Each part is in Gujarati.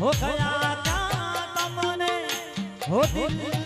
હો ગયા ત્યાં તમને હો દિલ્હી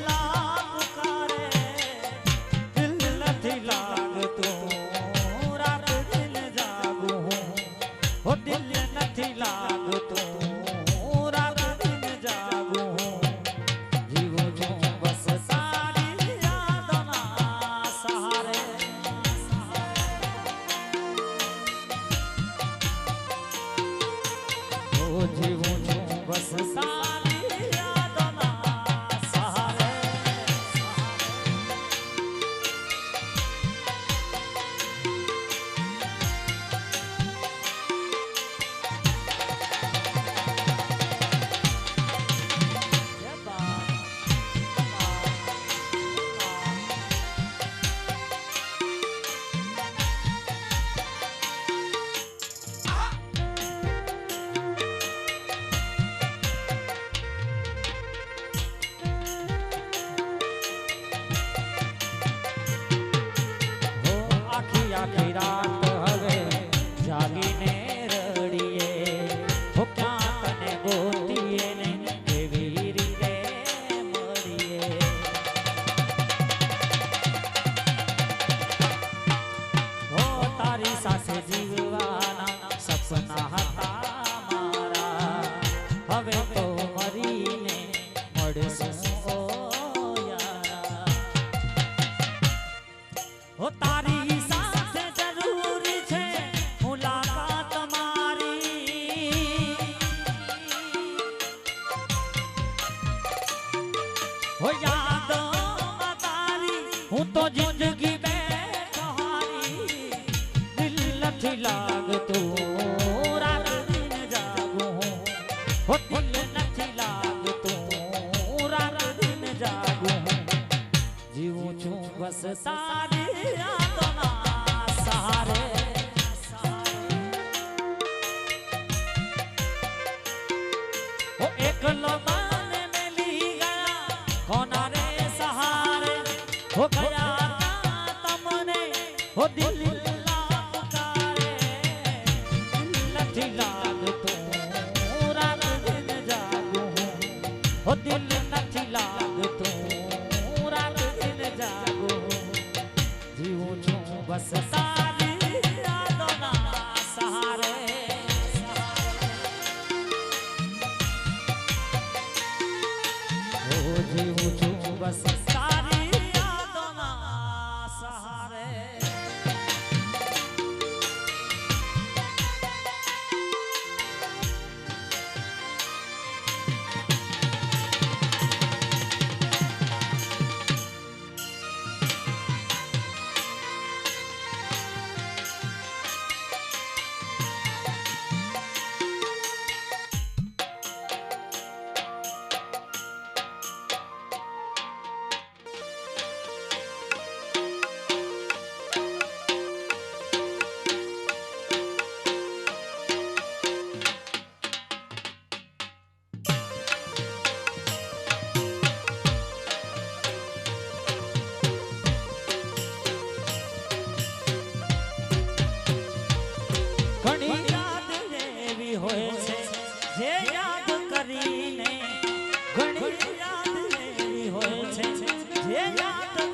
હવે તારી સાથે જરૂરી છે મુલાકાત મારી. હો હું તો જિંદગી બે સહારી દિલ નથી લાગતું तार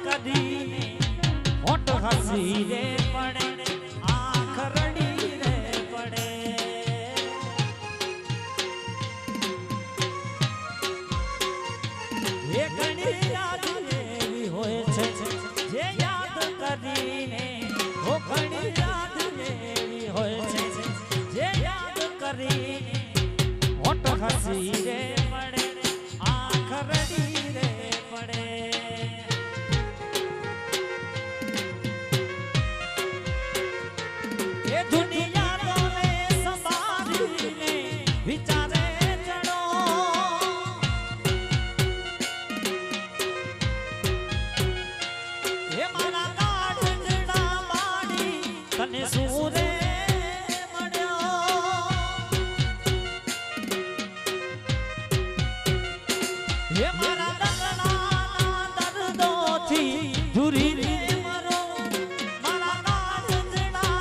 કદી ખોટ હસી રે પડે સુરે હે મારા દરણા દર્દોથી જુરી રે મરો. મારા નાજણા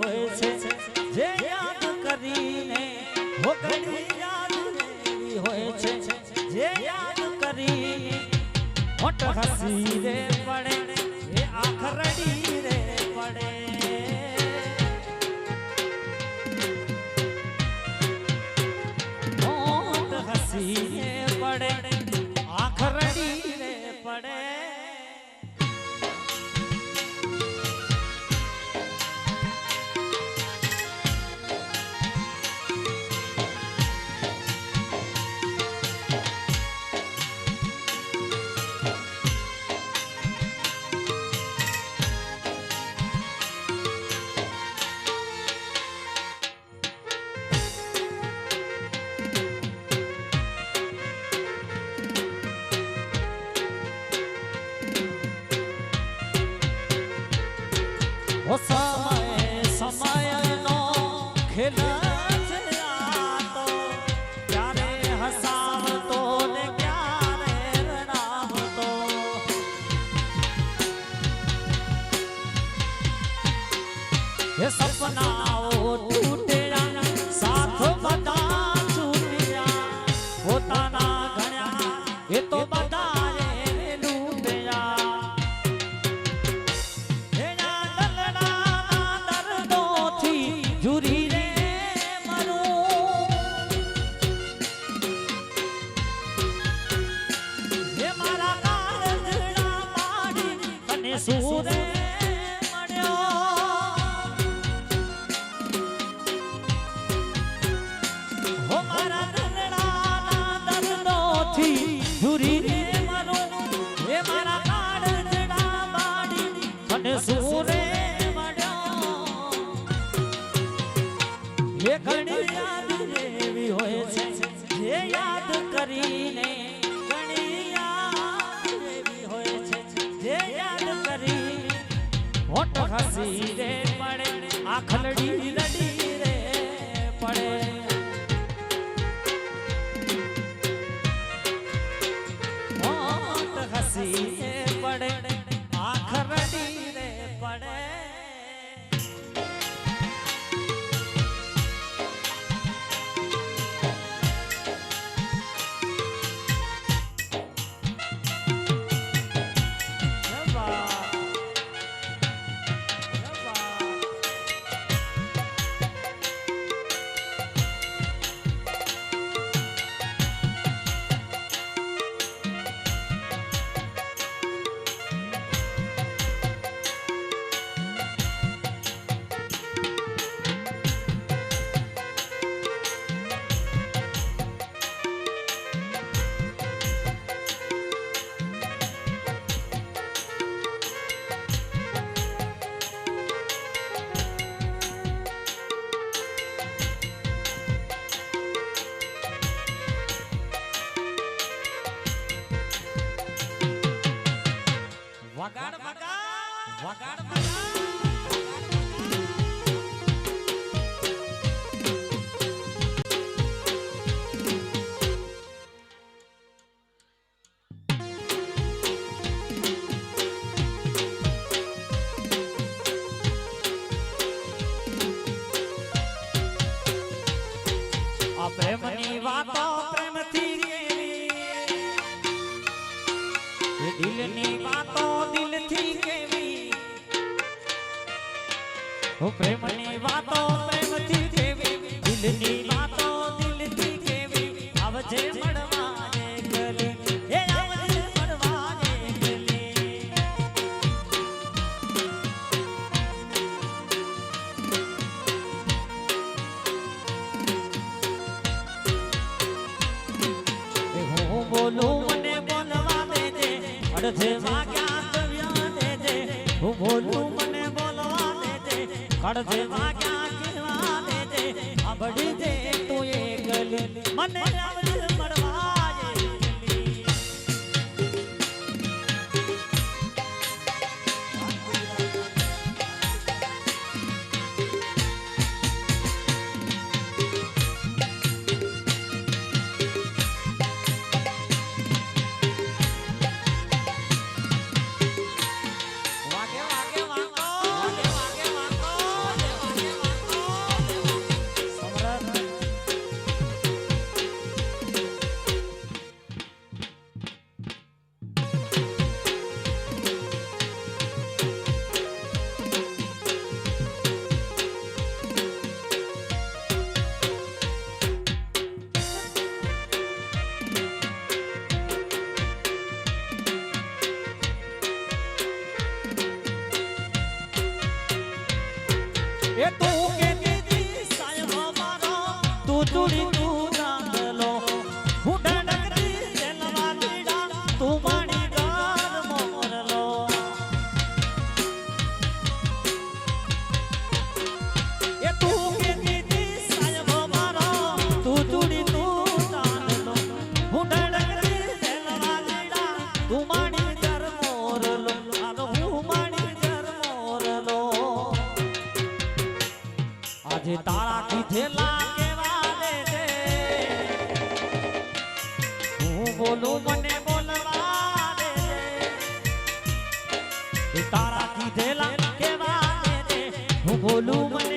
હોય છે, જે યાદ કરીને હસી રે પડે એ આંખ રડી રે પડે મોટ હસી રે પડે આંખ રડી રે પડે એ સપનાઓ સુરે એ ઘણી યાદ એવી હોય છે. જે યાદ કરીને ઘણી યાદ એવી હોય છે. જે યાદ કરી હોઠ હસી રે પડે આખલડી લડી રે પડે. દિલની વાતો દિલથી કેવી? ઓ પ્રેમની વાતો પ્રેમથી કેવી? દિલની આવ્યા દેજે અડધે વાગ્યા તું એ મને એ તું દે